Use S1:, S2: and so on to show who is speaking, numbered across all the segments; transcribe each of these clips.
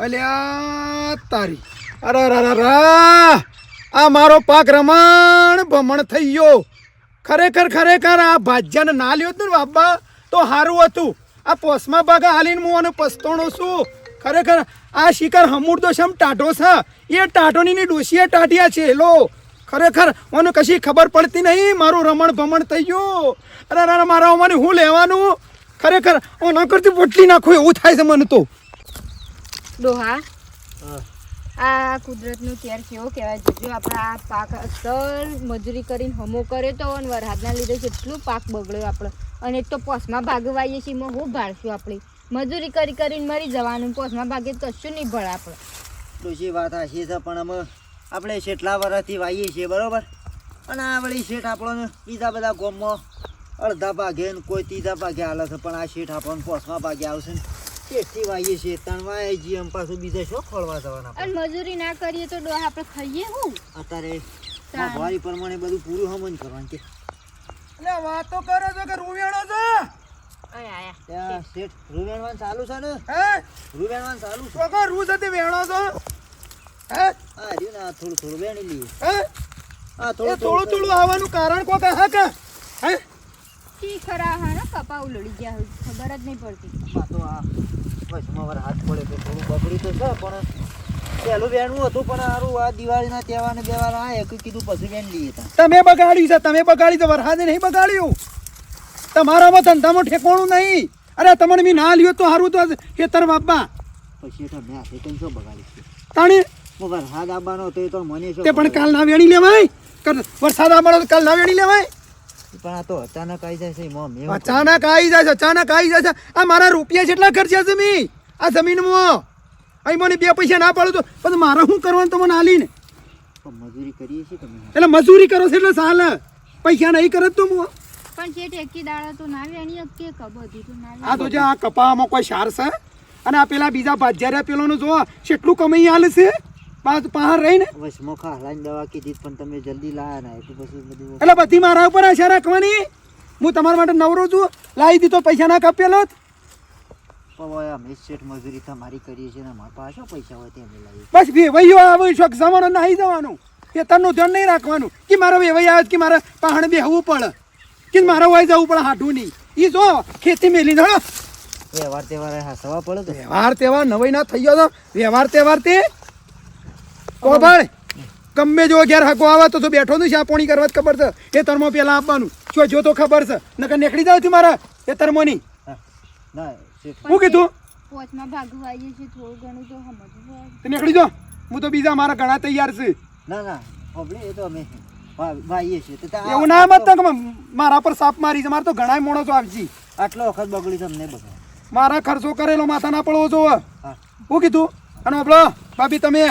S1: અલ્યા તારી. અરે અરે. આ. મારો પાક રમણ ભમણ થઈ ગયો. ખરેખર ખરેખર આ ભાજ્યાને ના લ્યો હતું ને બાબા તો સારું હતું. આ પોસમાં ભાગા હાલીને હું આને પસ્તોણો છું. ખરેખર આ શિકાર હમૂર તો શમ ટાટો છે? એ ટાટોની ડોસીએ ટાટિયા છે લો. ખરેખર મને કશી ખબર પડતી નહીં મારું રમણ ભમણ થઈ ગયું. અરે, મારા અમારે હું લેવાનું? ખરેખર હું ન કરતી પોટલી નાખું એવું થાય છે મને તો.
S2: ડોહા. આ કુદરતનું કેર કેવો કહેવાય જોજો આપણે આ પાક અસર મજૂરી કરીને હમો કરે તો અને વરસાદના લીધે કેટલું પાક બગડ્યો આપણે. અને એક તો પોસમાં ભાગવાઈએ છીએ એમાં હું ભાળશું આપણે. મજૂરી કરી કરીને મરી જવાનું પોસમાં ભાગે કશું નહીં ભળે આપણે?
S3: ડોશી વાત હાશી છે પણ અમે આપણે છેટલા વર્ષથી વાઈએ છીએ બરોબર? અને આ વળી શેઠ આપણને બીજા બધા ગોમમાં અડધા ભાગે કોઈ ત્રીજા ભાગે હાલે છે પણ આ શેઠ આપણને પોસમાં ભાગે આવશે ને શેઠથી વાઈએ છીએ ત્રણ વાય જઈએ એમ પાછું બીજા શું ખોળવા જવાના
S2: અને મજૂરી ના કરીએ તો ડોહા આપણે ખાઈએ હું?
S3: અત્યારે. મોંઘવારી પ્રમાણે બધું પૂરું સમજ કરવાનું કે.
S1: એટલે વાતો કરો છો કે રૂવેણો છે?
S3: શેઠ રૂવેણવાન ચાલુ છે ને?
S1: હે?
S3: રૂવેણવાન ચાલુ છે.
S1: તો રૂ સાથે વેણો છો? હે?
S3: આ રહ્યું ને થોડું થોડું વેણી લીધું
S1: હે?
S3: આ
S1: થોડું થોડું થોડું આવવાનું કારણ કોક હા કે? હે?
S2: ઠીક ખરા હા ને કપા ઉલડી ગયા હોય ખબર જ નહીં પડતી.
S3: માં તો આ વચમાં વાર હાથ પડે તો થોડું બગડી તો છે પણ પહેલું બેનું હતું પણ સારું આ દિવાળીના તહેવાર ને બેવાર આ એક કીધું પછી બેન લઈએ
S1: તમે બગાડ્યું છે તમે બગાડી તો વરસાદે નહીં બગાડ્યું. તમારામાં ધંધામાં ઠેકોણું નહીં. અરે તમને મેં ના લ્યો તો સારું તો ખેતર બાપા.
S3: પછી તો મેં હાથે કંઈ શું બગાડી છે?
S1: તાણી?
S3: વરસાદ આવવાનો એ તો મને
S1: તે પણ કાલ ના વેણી લેવાય? વરસાદ આવવાનો તો કાલ ના વેણી લેવાય?
S3: પણ આ તો અચાનક આવી જાય છે એમાં
S1: અચાનક આવી જાય છે અચાનક આવી જાય છે. આ મારા રૂપિયા જેટલા ખર્ચ્યા છે મી? આ જમીનમાં. અહીં મને બે પૈસા ના પાડું તો. પછી મારે શું કરવાનું તો મને?
S3: પણ મજૂરી કરીએ છીએ તમે
S1: એટલે મજૂરી કરો છો એટલે સાલ. પૈસા નહીં કરે તો હું.
S2: પણ શેઠ એકી દાડા તો ના વેણી કે કબધી તો ના
S1: આ તો જે આ કપામાં કોઈ સાર છે? અને આ પેલા બીજા ભાજ્યા પેલોનું જો કેટલું કમાઈ હાલ છે? પાછ પહાડ રહીને
S3: મોખા ખાલાની દવા કીધી પણ તમે જલ્દી લાયા ના એટલે પછી બધું
S1: એટલે બધી મારા ઉપર આશા રાખવાની. હું તમારા માટે નવરો છું. લાવી દીધો પૈસા ના કાપેલો
S3: મજૂરી તમારી કરીએ છીએ ને અમારા પાસે પૈસા હોય તે
S1: બસ વેવાઈઓ આવે શોખ જવાનો નહીં જવાનું. એ તરનું ધ્યાન નહીં રાખવાનું. કે મારો વેવાઈ આવે કે મારે પહાડ બેહવું પડે. કે મારે હોય જવું પડે હાટું નહીં. એ જો ખેતી મેલી ધડો
S3: વ્યવહાર તહેવાર હસવા પડે
S1: વ્યવહાર તહેવાર નવાઈ ના થઈ ગયો તો વ્યવહાર તહેવાર તે કો ભાઈ ગમે જો ઘેર હકો આવે તો તું બેઠો નહીં શાપોણી કરવા ખબર છે. એ તરમો પેલા આપવાનું. જો જો તો ખબર છે. નકર નીકળી જાવ મારા એ
S3: તરમો ની
S1: હું કીધું?
S2: પોચમાં ભાગવાઈએ છે થોડું ઘણું તો સમજવું
S1: નીકળી જાઓ હું તો બીજા મારા ઘણા તૈયાર છે.
S3: ના ના. આપણે એ તો અમે વા- વાઈએ છીએ. તો ત્યાં
S1: એવું ના મત કે મારા પર સાપ મારી છે. મારે તો ઘણા માણસો આવજી
S3: આટલો વખત બગડી તમને બગડે
S1: મારા ખર્ચો કરેલો માથા ના પડવો જો
S3: હું
S1: કીધું? અને આપણો ભાભી તમે?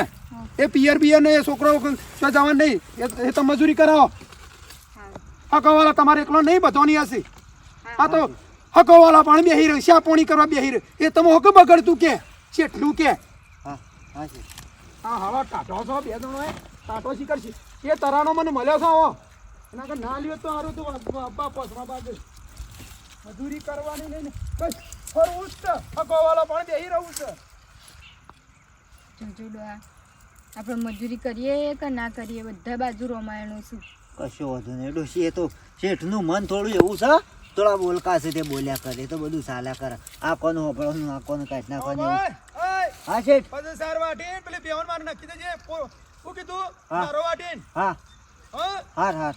S1: એ પિયર પિયર ને એ છોકરો શું જવાનું નહીં. એ- તો મજૂરી કરાવો હકવાલા તમારે એકલો નહીં બધોની હશે. આ તો હકવાલા પણ બેહી રહ્યો શાપોણી કરવા બેહી રહ્યો એ તમે હક બગડતું કે? છેટલું કે?
S3: હા હા છે
S1: ટાટો છો બે જણો ટાટો છે. એ તરાનો મને મળ્યો છો એના કે ના લ્યો તો સારું તો અબ્બા બાજુ. મજૂરી કરવાની નહીં ને. બસ ફરવું જ છે. હકોવાળા પણ બેહી રહું છે.
S2: આપણે મજૂરી કરીએ કે ના કરીએ? બધા બાજુ રોમાયણું છું.
S3: કશો વાંધો નહીં. ડોશી એ તો શેઠનું મન થોડું એવું છે થોડા બોલકા છે તે બોલ્યા કરે તો બધું ચાલ્યા કરે. આ કોનું હોભળવાનું આ કોનું કાઢ નાખવાનું હા શેઠ?
S1: પછી સાર વાટીન પેલી બેહન મારે નાખી દેજે. શું કીધું. સારો વાટીને?
S3: હા.
S1: હા?
S3: હાર હાર.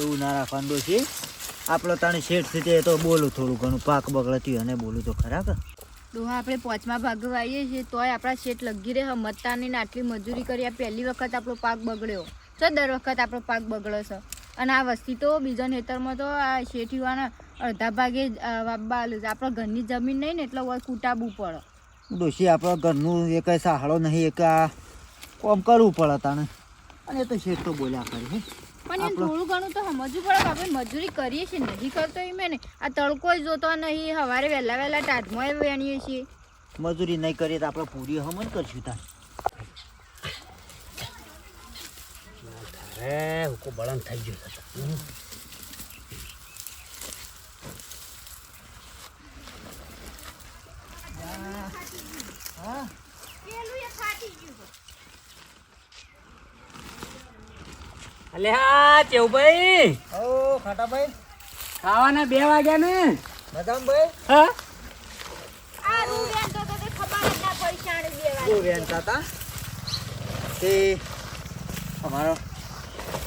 S3: એવું ના રાખવાનું ડોશી. આપણો તાણી શેઠ છે તે તો બોલું થોડું ઘણું. પાક બગડતી અને બોલું તો ખરા કે?
S2: ડોહા આપણે પોચમાં વાવીએ છીએ તોય આપણા શેઠ લગી રહે મતતાની ને આટલી મજૂરી કરી પહેલી વખત આપણો પાક બગડ્યો. તો દર વખત આપણો પાક બગડે છે. અને આ વસ્તી તો બીજા નેતરમાં તો આ શેઠ યુવાના અડધા ભાગે અ, છે. આપણે ઘરની જમીન નહીં ને એટલે હોય કૂટાવવું પડે.
S3: ડોશી આપણા ઘરનું એ કઈ સહાળો નહીં એક આ કોમ કરવું પડે તાણે. અને એ તો શેઠ તો બોલ્યા કરે
S2: પણ
S3: એમ
S2: થોડું ઘણું તો સમજવું પડે કે આપણે મજૂરી કરીએ છીએ નથી કરતો એમ ને આ તડકો જોતો નહીં સવારે વહેલા વહેલા ટાઢમાં વેણીએ છીએ.
S3: મજૂરી નહીં કરીએ તો આપણે પૂરી હમણ કરશું તાર.
S4: અરે હુકો બળંગ થઈ ગયો છે. હા. પેલું એ ફાટી ગયું અલે હા ચેવભાઈ
S3: ઓ ખાટાભાઈ.
S4: ખાવાના બે વાગ્યા ને?
S3: મજામભાઈ
S4: હા?
S2: આ રૂ વેણતો તો તે ખબર ના પડી શાણે દેવાની.
S3: શું વેણતા હતા તે અમારો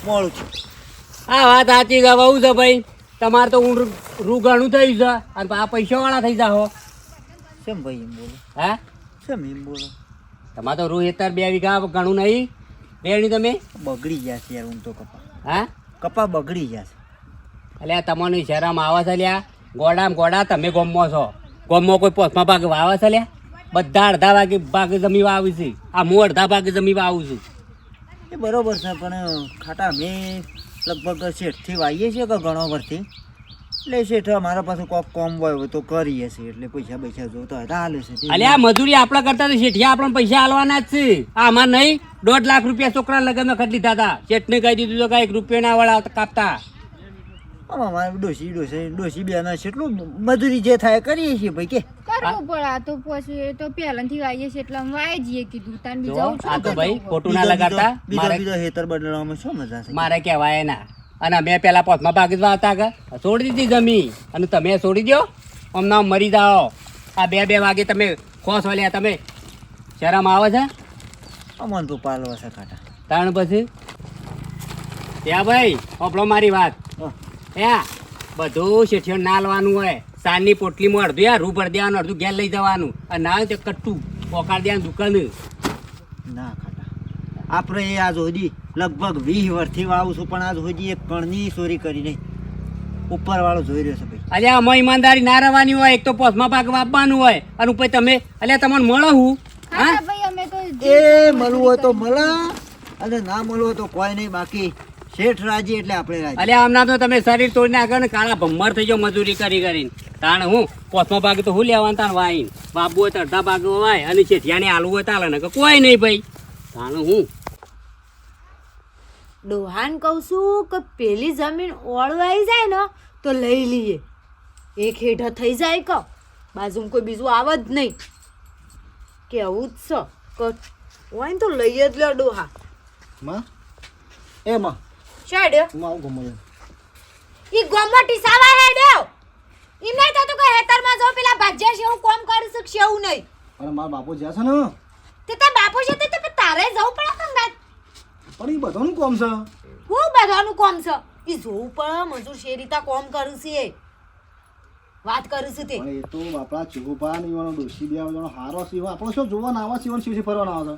S3: મોડું છે
S4: આ વાત સાચી છે બહુ છે ભાઈ. તમારે તો હું રૂ ઘણું થઈ છે અને આ પૈસા વાળા થઈ જાઓ.
S3: કેમ ભાઈ એમ બોલો?
S4: હા?
S3: કેમ એમ બોલો?
S4: તમારે તો રૂ હેતર બે વીઘા ઘણું નહીં. રેણી તમે?
S3: બગડી ગયા છે યાર હું તો કપા.
S4: હા?
S3: કપા બગડી ગયા છે.
S4: અલ્યા તમને શરમ આવે છે લ્યા ગોડામ ગોડા તમે ગોમો છો. ગોમો કોઈ પોસમાં ભાગ વાવે છે લ્યા બધા અડધા ભાગે ભાગે જમી વાવી છે. આ હું અડધા ભાગે જમી વાવું છું.
S3: એ બરોબર છે પણ ખાટા અમે લગભગ શેઠથી વાવીએ છીએ કે ઘણો પરથી એટલે શેઠ અમારા પાસે કોક કોમ હોય તો કરીએ છીએ એટલે પૈસા પૈસા જોતા હોય તો હાલે છે અલે
S4: આ મજૂરી આપણા કરતા તો શેઠિયા આપણને પૈસા આલવાના જ છે. આ અમાર નહીં દોઢ લાખ રૂપિયા છોકરા લગ્નમાં ખર્ચ લીધા હતા. શેઠને કહી દીધું તો કઈ એક રૂપિયા ના વળા કાપતા.
S3: આમ અમારે ડોસી ડોસી ડોસી બેના છે એટલું મજૂરી જે થાય કરીએ છીએ ભાઈ કે.
S2: કરવું પડે આ તો પછી એ તો પહેલાથી વાઈએ છે એટલે અમે વાઈ જઈએ કીધું. તાન બી
S4: જો,
S2: જવું છું
S4: આ તો ભાઈ ખોટું ના લગાડતા. મારે
S3: બીજો હેતર બદલવામાં શું મજા છે?
S4: મારે કહેવાય ના. અને અમે પહેલાં પોતમાં ભાગવા હતા કે છોડી દીધી જમી અને તમે છોડી દો હમણાં મરી જાઓ. આ બે બે વાગે તમે ખોસ વાલ્યા તમે. શરમ આવે છે?
S3: અમન તું પાલવો છે ખાટા.
S4: તાણ પછી? ત્યાં ભાઈ ઓપડો મારી વાત.
S3: હા.
S4: ત્યાં બધું શેઠિયો નાલવાનું હોય. સાંજની પોટલીમાં અડધું યાર રૂ ભરી દેવાનું અડધું ઘેર લઈ જવાનું. અને ના તે કટ્ટું પોકાર દેવાનું દુકાન.
S3: ના ખાટા. આપણે એ આ સુધી લગભગ વીસ વર્ષથી વાવું છું પણ આજ સુધી એક કણની ચોરી કરી નહીં. ઉપર વાળો જોઈ રહ્યો છે ભાઈ.
S4: અલ્યા આમાં ઈમાનદારી ના રહેવાની હોય એક તો પોસમાં ભાગ વાપવાનું હોય અને ઉપર તમે અલ્યા તમને મળો હું હા?
S2: હા ભાઈ અમે તો
S3: એ મળવું હોય તો મળે અને ના મળવું હોય તો કોઈ નહીં બાકી શેઠ રાજી એટલે આપણે રાજી.
S4: અલ્યા હમણાં તો તમે શરીર તોડી નાખો ને કાળા ભમ્મર થઈ જાઓ મજૂરી કરી કરીને. તાણ હું પોસમાં ભાગ તો હું લેવાનું તાણ વાઈન. બાબુ હોય તો અડધા ભાગ વાય અને છે છેઠિયાને આલુ હોય તાલે ને કોઈ નહીં ભાઈ. તાણ હું.
S5: ડોહાન કહું છું કે પેલી જમીન ઓળવાઈ જાય ને તો લઈ લઈએ એક હેઠા થઈ જાય કહો બાજુમાં કોઈ બીજું આવે જ નહીં. કેવું જ છો. કે હોય ને તો લઈએ જ લો ડોહા
S3: માં? એ માં.
S5: શેડ્યો
S3: હું આવું ગમો
S5: ઈ ગોમમાં ટીસાવા હેડ્યો ઈ નહીં થતું કે હેતરમાં જો પેલા ભાજ્યા છે હું કોમ કરી શકશે એવું નહીં.
S6: અને મારા બાપુ જ્યાં છે ને?
S5: તે તાર બાપુ છે તે તે તારે જવું પડે કંગાત
S6: પણ એ બધાનું કોમ છે.
S5: હું બધાનું કોમ છે? ઈ જોવું પણ મજૂર શેરીતા કોમ કરું છે વાત કરું છું તે.
S6: પણ એ તો આપણા ચુગુભા ને એવાનો ડોસી જણો હારો છે આપણો શું જોવા ના આવે સીવન શિવસી ફરવાના આવતો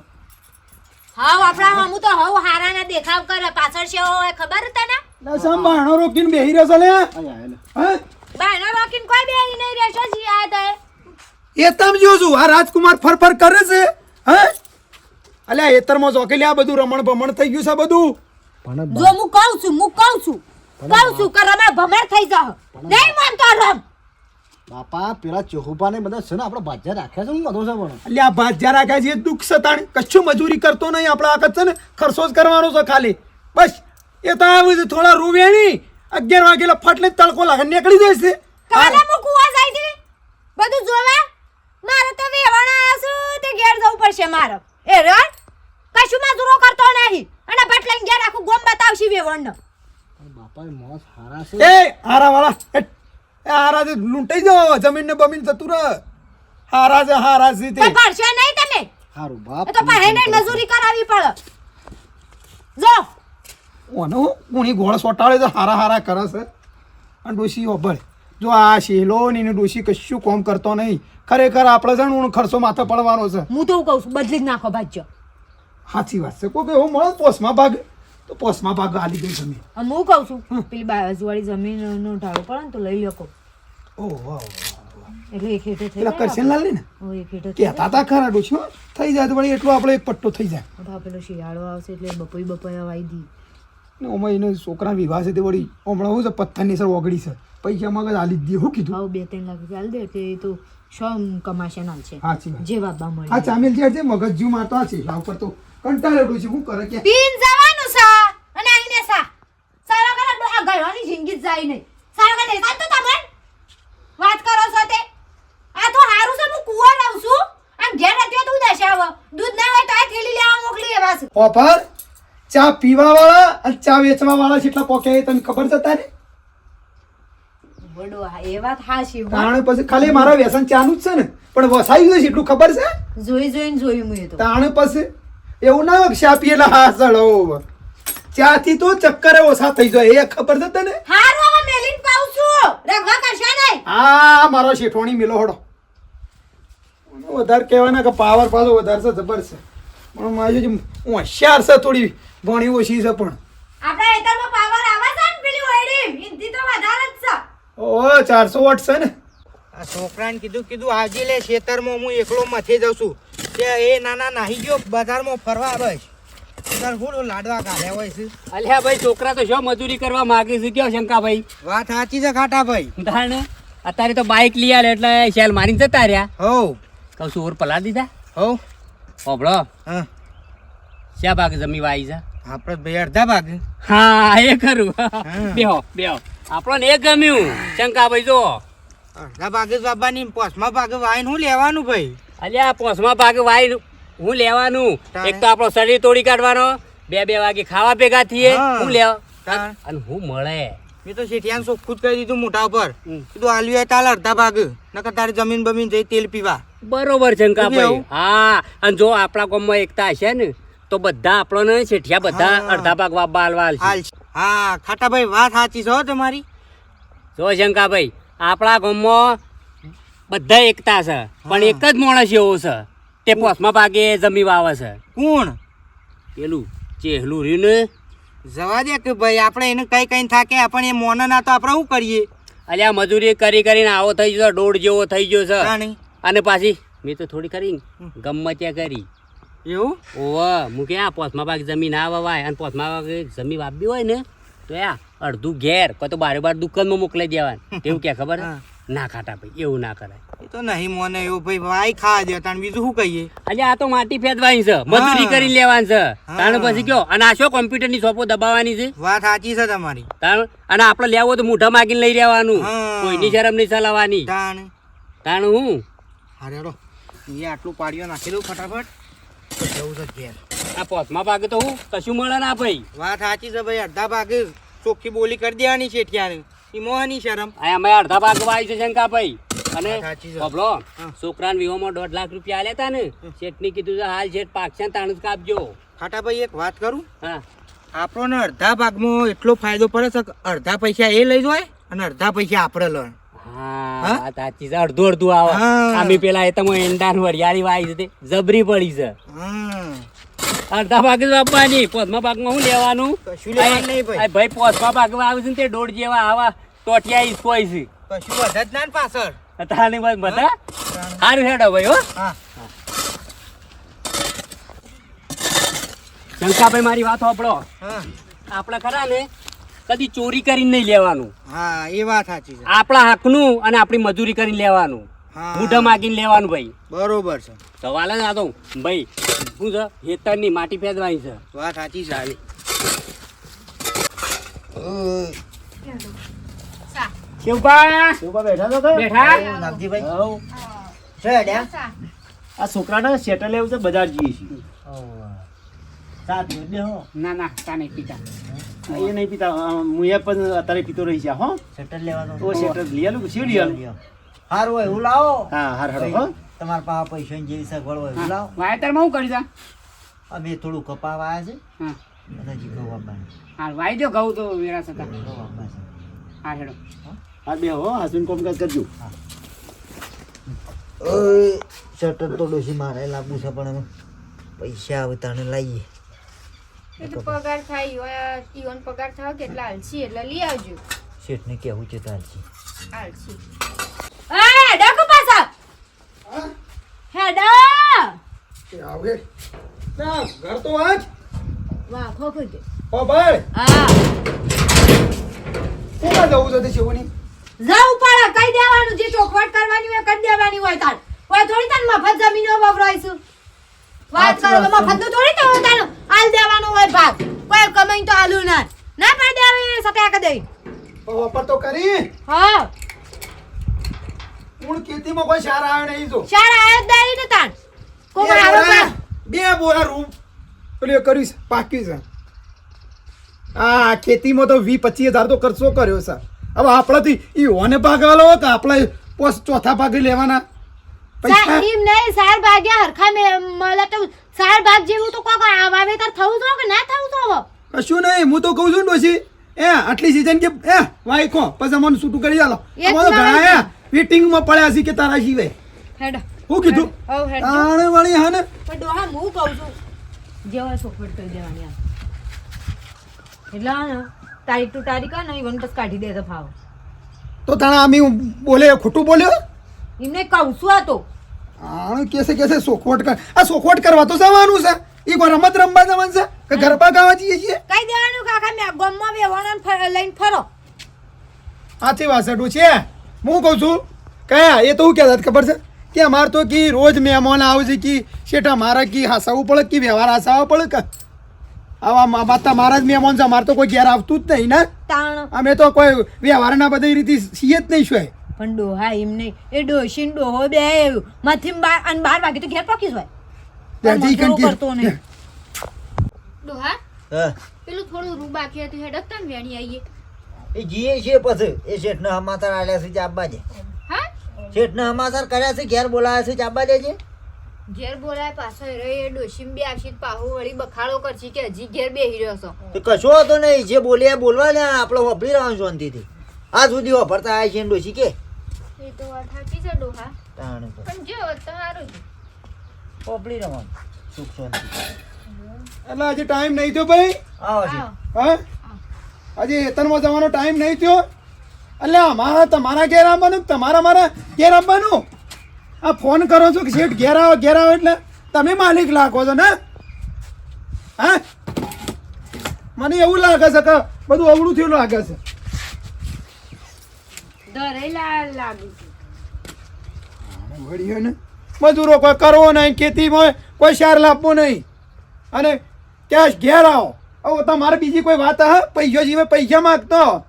S5: હાવ આપણા હમુ તો હવ હારાના દેખાવ કરે પાછળ છે હોય ખબર તને?
S1: ના સમ બાણો રોકીને બેહી રહ્યો છે લે. હે?
S5: રોકીને કોઈ બેહી નહીં રહેશો જી આ દે
S1: એ. તમ જો છું આ રાજકુમાર ફરફર કરે છે હે? અલ્યા એતરમાં જોકેલી આ બધું રમણ ભમણ થઈ ગયું છે બધું.
S6: પણ
S5: જો હું કહું છું હું કહું છું. કહું છું કે રમે ભમર થઈ જાવ નહીં માનતો રમ.
S6: બાપા પેલા ચોહુપા ને બધા છે ને આપણે ભાજ્યા રાખ્યા છે હું બધું છે પણ.
S1: અલ્યા આ ભાજ્યા રાખે છે દુઃખ સતાણ કશું મજૂરી કરતો નહીં આપણે આખત છે ને. ખર્ચો જ કરવાનો છે ખાલી. બસ એ તો આવે છે થોડા રૂવેણી. અગિયાર વાગેલા ફટલે જ તડકો લાગે નીકળી જાય છે.
S5: કાલે હું. કુવા જાય છે? બધું જોવા? મારે તો વેવાણા આસુ તે ઘેર જવું પડશે મારે. એ રણ કશું મજૂરો કરતો નહીં. અને ભટ ગયા આખું ગોમ બતાવશી વેવણનો
S6: પણ બાપા મોસ હારા છે.
S1: એ હારા વાળા એ હારા છે લૂંટાઈ જાવ જમીન ને બમીન જતું રહે. હારા છે હારા છે
S5: તો ભરશો નહીં તમે?
S6: હારું બાપ
S5: તો તો પહેને મજૂરી કરાવી પડે. જો.
S1: ઓનો કોણી ગોળ સોટાળે તો હારા હારા કરે છે. અને ડોશી ઓભળ. જો આ શેલો ને એને ડોશી કશું કોમ કરતો નહીં. ખરેખર આપણે છે ને ઊણ ખર્ચો માથે પડવાનો છે.
S5: હું તો કહું છું બદલી જ નાખો ભાજ્ય.
S1: સાચી વાત છે. કોઈ હું મળો પોસમાં ભાગ. તો પોસમાં ભાગ આલી ગઈ જમીન.
S5: હું કહું છું પેલી બાજુવાળી જમીનનો ઢાળો પડે ને તો લઈ લો કહું
S1: ઓહ વાહ
S5: એટલે એક હેઠે થઈ
S1: કરશન લાલ ને
S5: એક હેઠે
S1: કહેતા હતા ખરા ડોશી થઈ જાય તો વળી એટલો આપણે એક પટ્ટો થઈ જાય.
S5: પેલો શિયાળો આવશે એટલે બપોઈ બપોઈ વાઈ દી.
S1: ને ઓમાં એનો છોકરા વિવાહ છે તે વળી હમણાં શું છે પથ્થરની સર ઓગળી છે. પૈસા મગજ આલી દે હું કીધું.
S5: ભાવ બે ત્રણ લાખ રૂપિયા આલી દે તે તો સો કમાશે ના છે.
S1: સાચી
S5: જે બાબા
S1: આ
S5: મળી
S1: ચામેલ જે છે મગજ જીવ મારતો આ છે. લાવ કરતો કંટાળે છે શું કરે કે?
S5: પીન જવાનું સા અને આઈને સા. સારા કરે આ ઘરવાની જિંદગી જાય નહીં. સારા કરે સા તો તમે વાત કરો છો તે. આ તો હારું છે હું કુવા રહું છું. આમ ઘેર હતી દૂધ હશે આવો. દૂધ ના હોય તો આ થેલી લેવા મોકલી એવા
S1: ઓફર ચા પીવા વાળા અને ચા વેચવા વાળા જેટલા પોકે તને ખબર છે તારે?
S5: બડો એ વાત હાચી
S1: તાણે પછી ખાલી મારા વ્યસન ચાનું જ છે ને. પણ વસાઈ ગયું છે એટલું ખબર છે?
S5: જોઈ જોઈને જોયું મેં તો.
S1: તાણે પછી એવું ના હોય કે ચા પીએલા હા સળો ચા તો ચક્કરે ઓછા થઈ જાય એ ખબર છે તને?
S5: હારું હવે મેલીન પાઉં છું. રગવા કરશે નહીં?
S1: આ મારો શેઠવાણી મિલો હડો. વધારે કહેવાના કે પાવર પાછો વધારે છે જબર છે. પણ મારી હોશિયાર છે થોડી ભણી ઓછી છે પણ.
S5: આપણા એતામાં પાવર આવે છે ને પેલી ઓઈડી હિન્દી તો વધારે
S1: ઓ ચારસો વોટ છે ને.
S7: આ છોકરાને કીધું કીધું હાજી લે ખેતરમાં હું એકલો મથે જઉં છું. તે એ નાના નાહી ગયો બજારમાં ફરવા બસ તાર હું લાડવા કાઢ્યા હોય છે?
S4: અલ્યા ભાઈ છોકરા તો શું મજૂરી કરવા માગે છે? કયો શંકાભાઈ?
S7: વાત સાચી છે ખાટા ભાઈ.
S4: તાણે અત્યારે તો બાઇક લઈ આલે એટલે શેલ મારીને જતા રહ્યા.
S7: હો
S4: કહું છું ઓર પલા દીધા?
S7: હવ.
S4: હોભળો.
S7: હા.
S4: શ્યા ભાગ જમી વાઈ છે
S7: આપણે બે અડધા ભાગ.
S4: હા એ ખરું. બેહો બેહો. આપણને એ ગમ્યું. શંકા ભાઈ જો
S7: અડધા ભાગે બાબાની પોસમા ભાગે વાઈન હું લેવાનું ભાઈ?
S4: અલ્યા પોસમા ભાગે વાઈન હું લેવાનું. એક તો આપણો શરીર તોડી કાઢવાનો. બે બે વાગે ખાવા ભેગા થઈએ.
S7: હા.
S4: લેવા અને હું મળે.
S7: મેં તો શેઠિયાને ચોખ્ખું જ કરી દીધું મોટા ઉપર. કીધું આલ્યું હોય તાલ અડધા ભાગ. નકર તારી જમીન બમીન જઈ તેલ પીવા.
S4: બરોબર શંકાભાઈ.
S7: ભાઈ
S4: હા અને જો આપણા ગામમાં એકતા હશે ને તો બધા આપણને શેઠિયા બધા અડધા ભાગ વાપવા હાલવા હાલશે.
S7: હા ખાટાભાઈ વાત સાચી છે તમારી.
S4: જો શંકાભાઈ આપણા ગામમાં બધા એકતા છે પણ એક જ માણસ એવો છે તે પોસમાં ભાગે જમી વાવે છે.
S7: કોણ?
S4: પેલું ચેહલું રહ્યું ને
S7: જવા દે કે ભાઈ આપણે એને કઈ કઈ થાકે આપણે એ મોના ના તો આપણે શું કરીએ?
S4: અલ્યા મજૂરી કરી કરીને આવો થઈ ગયો દોઢ જેવો થઈ ગયો છે. અને પાછી મેં તો થોડી કરી ગમત કરી.
S7: એવું?
S4: ઓવ હું કે આ પોસમાં પાક જમીન આ વવાય અને પોસમાં પાક જમીન વાપી હોય ને તો આ અડધું ઘેર કોઈ તો બારે બાર દુકાનમાં મોકલાઈ દેવાનું. એવું કે ખબર. ના ખાટા ભાઈ એવું ના કરાય.
S7: એ તો નહીં મને એવું ભાઈ વાઈ ખાવા દે તાણ બીજું શું કહીએ?
S4: અલ્યા આ તો માટી ફેદવાની છે મજૂરી કરી લેવાની છે. તાણ પછી કયો અને આ શું કોમ્પ્યુટરની શોપો દબાવવાની છે?
S7: વાત સાચી છે તમારી.
S4: તાણ અને આપણે લેવો તો મોઢા માગીને લઈ રહેવાનું.
S7: કોઈ
S4: કોઈની શરમ નહીં ચલાવવાની.
S7: તાણ.
S4: તાણ હું?
S7: હારે એ આટલું પાડ્યો નાખેલું ફટાફટ. તો જવું છે ઘેર.
S4: આ પોસમાં ભાગે તો હું? કશું મળે ના ભાઈ.
S7: વાત સાચી છે ભાઈ અડધા ભાગે ચોખ્ખી બોલી કરી દેવાની શેઠિયાને એ મોહની શરમ.
S4: આ અમે અડધા ભાગ વાય છે શંકા ભાઈ. અને
S7: છે.
S4: બબલો છોકરાને વિહોમાં દોઢ લાખ રૂપિયા આલ્યા તા ને શેઠની કીધું છે હાલ શેઠ પાક છે તાણ જ કાપજો.
S7: ખાટા ભાઈ એક વાત કરું?
S4: હા.
S7: આપણને અડધા ભાગમાં એટલો ફાયદો પડે છે કે અડધા પૈસા એ લઈ જાય અને અડધા પૈસા આપણે લે
S4: હા
S7: હા?
S4: વાત સાચી છે. અડધું અડધું આવે. આમી પેલા એ તમે એંડાન વરિયાળી વાઈ છે જબરી પડી છે. અડધા ભાગ આપવાની પોસમાં ભાગમાં હું લેવાનું?
S7: કશું લેવાનું નહીં ભાઈ.
S4: ભાઈ પોસમાં ભાગમાં આવે છે ને તે દોઢ જેવા આવા ટોટિયા ઈસકોય છે.
S7: કશું વધે જ ના પાછળ.
S4: તાની બસ બધા? સારું હેડો ભાઈ હો. શંકાભાઈ મારી વાત સાંભળો. આપણે ખરા ને? કદી ચોરી કરીને નહીં લેવાનું.
S7: હા એ વાત સાચી છે.
S4: આપણા હકનું અને આપણી મજૂરી કરીને લેવાનું.
S7: હા.
S4: મૂઢા માગીને લેવાનું ભાઈ.
S7: બરોબર છે.
S4: સવાલ જ આ તો ભાઈ શું છે? હેતરની માટી ફેદવાની છે.
S7: વાત સાચી છે.
S4: શિવભા?
S8: શિવભા બેઠા
S7: નાગજીભાઈ. છે
S8: આ છોકરાને સેટલ લેવું છે બજાર જઈએ છીએ. હો
S4: ના ના તા નહીં પીતા.
S8: એ નહીં પીતા. મુયા પણ અત્યારે પીતો રહી છે હો.
S7: સેટલ લેવાનો
S8: તો સેટર લઈ આલું શું લઈ આલું?
S7: સારું હોય હું લાવો.
S8: હા હાર હાર હો.
S7: તમારા પાસે પૈસાની જેવી સગવડ હોય હું લાવો.
S4: વાયતરમાં હું કરી જા
S7: અમે થોડું કપા આવ્યા છે.
S4: હા.
S7: બધા હજી ઘઉં આપવાના
S4: હા વાય દો ઘઉં તો વેરા
S7: સતા
S4: હા હેડો.
S8: હા. બે હો હસબન્ડ કોમ કાજ કરજો.
S7: શટર તો ડોસી મારે લાગુ છે પણ પૈસા આવતાને લાવીએ
S2: તો પગાર થાય હોય ઈવન પગાર થાય કેટલા આલસી એટલે લઈ આવજો.
S7: શેઠને કહેવું છે તારજી
S2: હાલશી.
S5: એ ડકો પાછા હેડા
S1: એ આવે ના ઘર તો આજ
S5: વાહ ખોખું દે
S1: ઓ ભાઈ.
S5: હા.
S1: કોમાં જવું છે તે શિવની?
S5: જાવ પાડા કઈ દેવાનું? જે ચોખવટ કરવાની હોય કરી દેવાની હોય તાર. કોઈ થોડી તાર મફત જમીનો વપરાઈશું. વાત કરો
S1: વાત છે.
S5: થોડી તો તાર હાલ દેવાનું હોય ભાગ. કોઈ કમાઈ તો હાલું ના. ના પાડી દેવી સપ્યા કે દઈ
S1: વાપર તો કરી.
S5: હા.
S1: મૂળ ખેતીમાં કોઈ સારા આવે નહીં જો.
S5: શાળા આયો દાઈ ને તાર
S1: બે બોરા- બે બોરા રૂ પેલું કર્યું છે પાક્યું છે. આ ખેતીમાં તો વી પચીસ હજાર તો ખર્ચો કર્યો છે. હવે આપણાથી એ ઓને ભાગ આલો કે આપણે ચોથા ભાગે લેવાના? પૈસા?
S5: એમ નહીં સાર ભાગ્યા હરખા મે મળે તો સાર ભાગ જેવું તો કોક આ વાવેતર થવું તો કે ના થવું તો?
S1: કશું નહીં હું તો કહું છું ડોશી એ આટલી સીઝન કે એ વાય કો પછી મને છૂટું કરી આલો. અમારો ઘણા વેટિંગમાં પડ્યા છે કે તારા સિવાય.
S2: હેડ.
S1: હું કીધું? તાણે વાળી હા ને?
S5: પણ ડોહા હું કહું છું. જેવા સોફટ કરી દેવાની આમ એટલે તારી ને તારીખ ટુ તારીખ ને ઈવન પછી કાઢી દે તો ફાવ.
S1: તો તાણે આમી બોલે ખોટું બોલ્યો?
S5: એમને કહું છું આ તો.
S1: આણે કેસે કેસે સોખવટ કર. આ સોખવટ કરવા તો જવાનું છે. ઈ કોઈ રમત રમવા જવાનું છે કે ગરબા ગાવા જઈએ છીએ?
S5: કઈ દેવાનું કાકા મે ગમમાં વેવાના લઈને ફરો.
S1: સાચી વાસડું છે. હું કહું છું કયા? એ તો હું કહેતા હતા ખબર છે. કે અમાર તો કી રોજ મહેમાન આવજે કી શેઠા મારા કી હાસાવું પડે કે વ્યવહાર હસાવવા પડે કે? આવા બાપ મારા જ મહેમાન છે. અમારે તો કોઈ ઘેર આવતું જ નહીં ને. અમે તો કોઈ વ્યવહારના બધી રીતે છીએ જ નહીં શું
S5: પણ ડોહા એમ નહીં. એ ડોશી ડોહો બે માથી બાર અને બાર વાગે તો ઘેર પકી હોય.
S1: ત્યાંથી
S5: કરતો નહીં.
S2: ડોહા
S3: હા.
S2: પેલું થોડું રૂ બાકી હતું હેડો તને વેણી આવીએ
S3: એ જીએ છે પછી. એ શેઠને હમાસર આલ્યા છે ચાબા જે
S2: હા?
S3: શેઠને હમાસર કર્યા છે ઘેર બોલાયા છે ચાબા જે?
S2: ઘેર બોલાય પાછો રે એ ડોશીમ બે આશીત પાહુ વળી બખાડો કરશી કે હજી ઘેર બેહી રહ્યો છો.
S3: તો કશો હતો નહીં જે બોલ્યા બોલવા ને આપણે વાપરી છો શાંતિથી. આ સુધી વાપરતા આ છે શીખે કે?
S2: એ તો વાત સાચી છે ડોહા.
S3: તાણે તો.
S2: પણ જો તો સારું છે.
S3: વાપરી સુખ શાંતિ.
S1: એટલે હજી ટાઈમ નહીં થયો ભાઈ?
S3: આવો છે.
S1: હા? હજી હેતરમાં જવાનો ટાઈમ નહીં થયો? એટલે અમારા તમારા ઘેર આવવાનું તમારા મારા ઘેર આવવાનું? આ ફોન કરો છો કે શેઠ ઘેર આવો ઘેર આવો એટલે તમે માલિક લાગો છો ને? હા? મને એવું લાગે છે કે બધું અવળું થયું લાગે છે. મજૂરો કોઈ કરવો નહીં, ખેતીમાં કોઈ શેર લાપવો નહીં. અને કેશ ઘેર આવો. આવો, તમારે બીજી કોઈ વાત હા? પૈસા જીવે, પૈસા માગતો.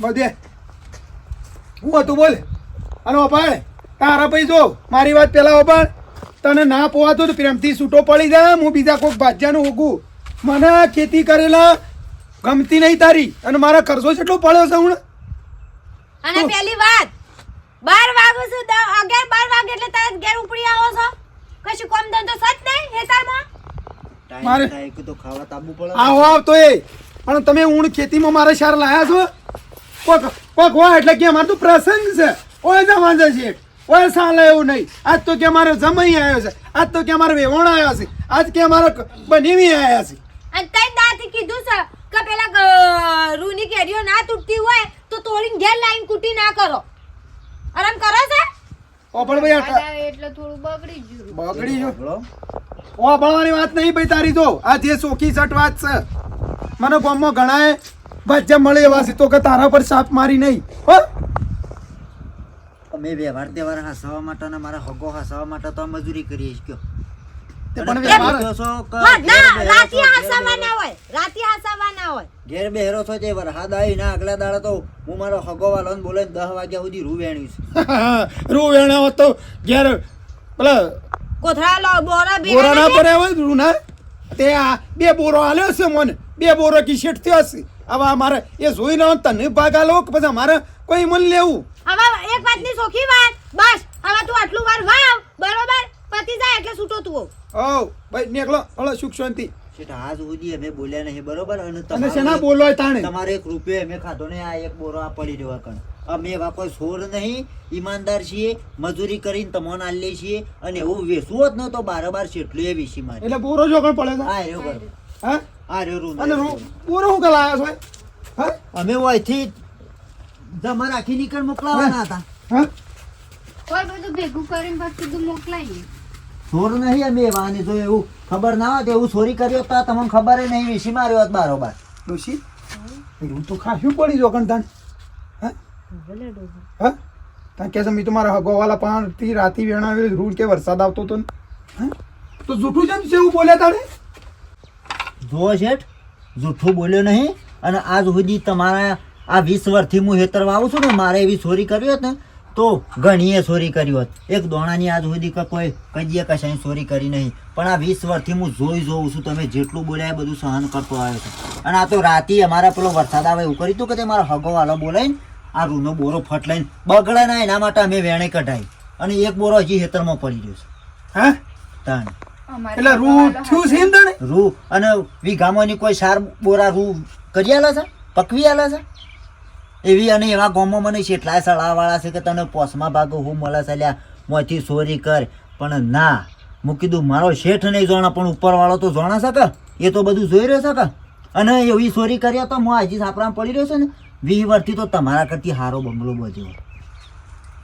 S1: બધે. હું હતું બોલ. અને ઓપાડ તારા પૈસો. મારી વાત પેલા ઓપાડ તને ના પોવાતું તો પ્રેમથી છૂટો પડી જાય હું બીજા કોઈક ભાજ્યાનું ઉગું. મને ખેતી કરેલા ગમતી નહીં તારી અને મારા ખર્ચો કેટલો પડ્યો છે હું.
S5: અને પહેલી વાત બાર વાગે છે અગિયાર બાર વાગે એટલે તરત ઘેર ઉપડી આવો છો? કશું કોમ ધંધો સચ નહીં હેતારમાં
S1: મારે-
S3: તો ખાવા તાબુ પડે.
S1: આવો આવતો એ. પણ તમે ઊણ ખેતીમાં મારે શાર લાયા છો? કોક કોક હોય એટલે કે અમાર તો પ્રસંગ છે. ઓય જવા છે. ઓય સાલે એવું નહીં. આજ તો કે અમારો જમાઈ આવ્યો છે. આજ તો કે અમારો વેવણ આવ્યો છે. આજ કે અમારો બનેવી આવ્યા છે.
S5: અને તઈ દાથી કીધું છે કે પેલા રૂની કેરીઓ ના તૂટતી હોય તો તોડીને ઘેર લાઈન કૂટી ના કરો. આરામ કરો છે?
S1: ઓ પણ ભાઈ
S2: એટલે થોડું બગડી ગયું.
S1: બગડી
S3: ગયું.
S1: ઓ ભણવાની વાત નહીં ભાઈ તારી તો આ જે સોખી સટ વાત છે. મને ગામમાં ઘણાએ ભાજ્ય મળે એવા છે તો કે તારા પર સાપ મારી નહીં. હો?
S3: અમે વ્યવહાર તહેવાર હસાવવા માટે અને મારા હગો હસાવવા માટે તો મજૂરી કરીએ છીએ કયો. ઘેર બેહેરો.
S5: ના હોય રાતી હાસાવા ના હોય
S3: ઘેર બેહેરો છો તે વરસાદ આવી ના આગલા દાડા તો હું મારો હગો બોલે દસ વાગ્યા સુધી રૂ વેણ્યું છે.
S1: રૂ વેણા તો ઘેર પેલા
S5: કોથળા લો બોરા
S1: બોરો ના હોય રૂ ના? તે આ બે બોરો આલ્યો છે મને બે બોરો કી શેઠ થયો છે. હવે અમારે એ જોઈ ના તને ભાગ આલો કે પછી અમારે કોઈ મન લેવું?
S5: હવે એક વાતની સોખી વાત. બસ હવે તું આટલું વાર વાવ બરોબર? પતી જાય એટલે છૂટો તું
S1: ઓ ભાઈ નીકળો. હળો સુખ શાંતિ.
S3: શેઠ આજ સુધી અમે બોલ્યા નહીં બરોબર? અને તમે
S1: શેના બોલો તાણે?
S3: તમારે એક રૂપિયો અમે ખાધો ને આ એક બોરો આ પડી રહ્યો કણ. અમે એવા કોઈ સોર નહીં ઈમાનદાર છીએ મજૂરી કરીને તમોન આલે છીએ અને એવું વેસવું જ ને તો બારોબાર શેઠલું એ વેચી મારે
S1: એટલે બોરો જો કણ પડે હા
S3: એવું રહ્યો બરોબર
S1: હા?
S3: આ રહ્યો રૂ
S1: અને બોરો હું કલાયા છો હા?
S3: અમે અહીંથી જમા રાખી નીકળ મોકલાવાના હતા.
S1: હા?
S2: કોઈ બધું ભેગું કરીને પછી બધું મોકલાઈએ.
S3: સોર નહીં અમે વાની જો એવું ખબર ના હોત એવું ચોરી કર્યો તો તમને ખબર નહીં વેચી માર્યો હોત બારોબાર.
S1: ડોસી હું તો ખાસું પડી જો કણ તાણ હા હા? તાન કે મેં તમારા હગોવાલા પાણથી રાતી વેણાવે રૂલ કે વરસાદ આવતો હતો ને. હા? તો જૂઠું જેમ છે એવું બોલ્યા તારે?
S3: જો શેઠ જૂઠું બોલ્યો નહીં અને આજ સુધી તમારા આ વીસ વર્ષથી હું હેતર આવું છું ને મારે એવી ચોરી કરી હોત ને તો ઘણીએ ચોરી કરી હોત. એક દોણાની આજ સુધી કે કોઈ કજીએ કશાની ચોરી કરી નહીં. પણ આ વીસ વર્ષથી હું જોઈ જોઉં છું તમે જેટલું બોલ્યા એ બધું સહન કરતો આવ્યો છે. અને આ તો રાતે અમારા પેલો વરસાદ આવે એવું કર્યું હતું કે તે મારા હગો વાલો બોલાવીને આ રૂનો બોરો ફટ લઈને બગડે ના એના માટે અમે વેણે કઢાઈ. અને એક બોરો હજી હેતરમાં પડી રહ્યો છે.
S1: હા?
S3: તાણ.
S1: એટલે રૂ થયું છે
S3: રૂ અને વીઘામાંની કોઈ સાર બોરા રૂ કરી આલે છે? પકવી આલે છે? એવી અને એવા ગામમાં મને કેટલાય સળાવાળા છે કે તને પોસમાં ભાગ, હું મળે છે લ્યા, મોંથી ચોરી કર. પણ ના મૂકી કીધું, મારો શેઠ નહીં જોણા, પણ ઉપરવાળો તો જોણા શકે એ તો બધું જોઈ રહ્યો શકે અને એવી ચોરી કર્યા તો હું હજી સાપરામાં પડી રહ્યો છે ને? વીસ વર્ષથી તો તમારા કરતી હારો બંગલો બધ્યો.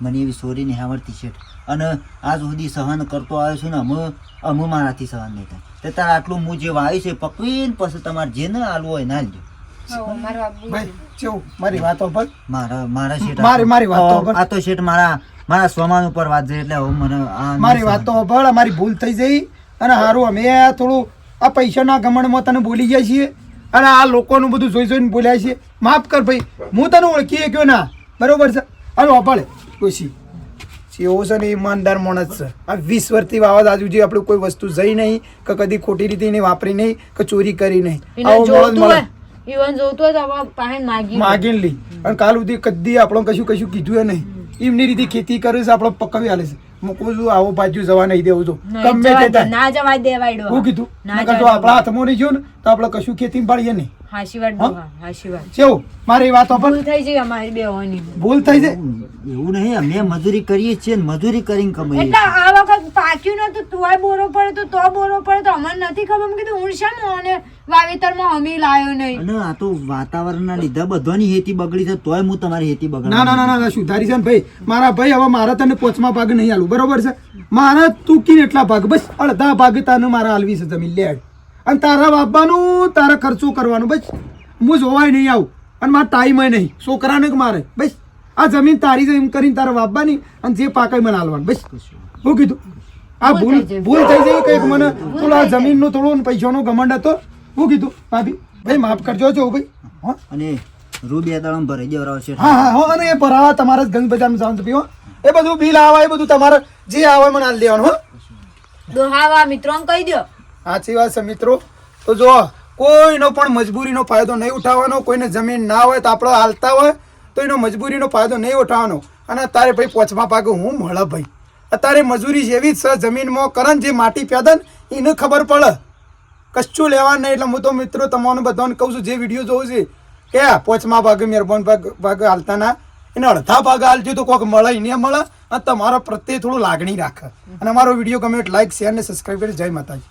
S3: મને એવી સોરી નહીં આવડતી શેઠ. અને આજ સુધી સહન કરતો આવ્યો છું ને, અમે અમે મારાથી સહન નહીં થાય. તે તારે આટલું હું જે વાવ્યું છે પકવીને પછી તમારે જે ન આલવું હોય ના
S2: હવે મારો બાબુ
S1: ભાઈ ચેવું મારી વાતો પર?
S3: મારા મારા શેઠ
S1: મારી- મારી વાત તો
S3: આ- આ તો શેઠ મારા મારા સ્વમાન ઉપર વાત છે એટલે મને
S1: મારી
S3: સહન.
S1: વાત અમારી ભૂલ થઈ જઈ અને હારું અમે આ થોડું આ પૈસાના ગમણમાં તને બોલી ગયા છીએ અને આ લોકોનું બધું જોઈ જોઈને બોલ્યા છીએ. માફ કર ભાઈ હું તને ઓળખી ગયો ના? બરોબર છે? હવે વાપરે ખુશી એવો છે ને ઈમાનદાર માણસ છે. આ વીસ વર્ષથી વાવા દાદુ જે આપણે કોઈ વસ્તુ જઈ નહીં કે કદી ખોટી રીતે એને વાપરી નહીં કે ચોરી કરી નહીં. આવો માણસ મળે.
S5: ઈવન જોતું તો આપણા પાસે માગી.
S1: માગીને લી. અને કાલ સુધી કદી આપણો કશું કશું કીધું એ નહીં. એમની રીતે ખેતી કરે છે આપણો પકવી આલે છે. મૂકું છું આવો બાજુ જવા નહીં દેવું છું ગમે તે
S5: ના જવા દેવાડો
S1: હું કીધું?
S5: ના
S1: નકર જો આપણા હાથમાં નહીં ગયું ને તો આપણે કશું ખેતી પાડીએ નહીં.
S5: હાશી વાત હાશી વાત.
S1: કેવું મારી વાતો પર
S5: ભૂલ થઈ જઈ અમારી બેવાની
S1: ભૂલ થઈ જાય
S3: એવું નહીં અમે મજૂરી કરીએ છીએ મજૂરી કરીને કમાઈએ
S5: એટલે આ વખત પાક્યું નતું તોય બોરો પડે તો તો બોરો પડે તો અમને નથી ખબર. મેં કીધું હું શા અને વાવેતરમાં અમે લાયો નહીં?
S3: અને આ તો વાતાવરણના લીધે બધાની હેતી બગડી છે તોય હું તમારી હેતી બગડ
S1: ના ના ના ના, સુધારી છે ને ભાઈ. મારા ભાઈ હવે મારા તને પોચમાં ભાગ નહીં આલું. બરોબર છે? મારા તું કીને એટલા ભાગ. બસ અડધા ભાગ તને મારા હાલવી છે જમીન લે. અને તારા બાપાનું તારા ખર્ચો કરવાનો બસ. હું જોવાય નહીં આવું. અને મારા ટાઈમ નહીં. છોકરાને જ મારે. બસ. આ જમીન તારી છે એમ કરીને તારા બાપાની અને જે પાકાય મને હાલવાનું બસ. શું કીધું આ ભૂલ ભૂલ થઈ જઈ કંઈક મને થોડું આ જમીનનું થોડું પૈસાનો ગમંડ હતો. હું કીધું ભાભી ભાઈ માફ કરજો છો ભાઈ. હા?
S3: અને રૂ બે દળમ ભરાઈ દેવરાવ છે
S1: હા હા હો અને એ ભરાવા તમારે જ ગંગ બજારમાં જવાનું પીવો એ બધું બિલ આવે એ બધું તમારે જે આવે મને હાલ દેવાનું હો.
S5: દોહાવા મિત્રોને કહી દો
S1: સાચી વાત છે મિત્રો. તો જો કોઈનો પણ મજબૂરીનો ફાયદો નહીં ઉઠાવવાનો કોઈને જમીન ના હોય તો આપણે હાલતા હોય તો એનો મજબૂરીનો ફાયદો નહીં ઉઠાવવાનો. અને અત્યારે ભાઈ પોચમાં પાકે હું મળે ભાઈ. અત્યારે મજૂરી જેવી જ છે જમીનમાં કરન જે માટી પેદન એને ખબર પડે. કશું લેવા નહીં, એટલે હું તો મિત્રો તમારું બધાને કહું છું, જે વીડિયો જોઉં છે, કે પોચમાં ભાગે મહેરબાન ભાગ ભાગ હાલતા ના. એને અડધા ભાગ હાલજો તો કોઈક મળે એને મળે. અને તમારા પ્રત્યે થોડું લાગણી રાખે. અને અમારો વીડિયો ગમે લાઈક શેર ને સબસ્ક્રાઈબ કરી, જય માતાજી.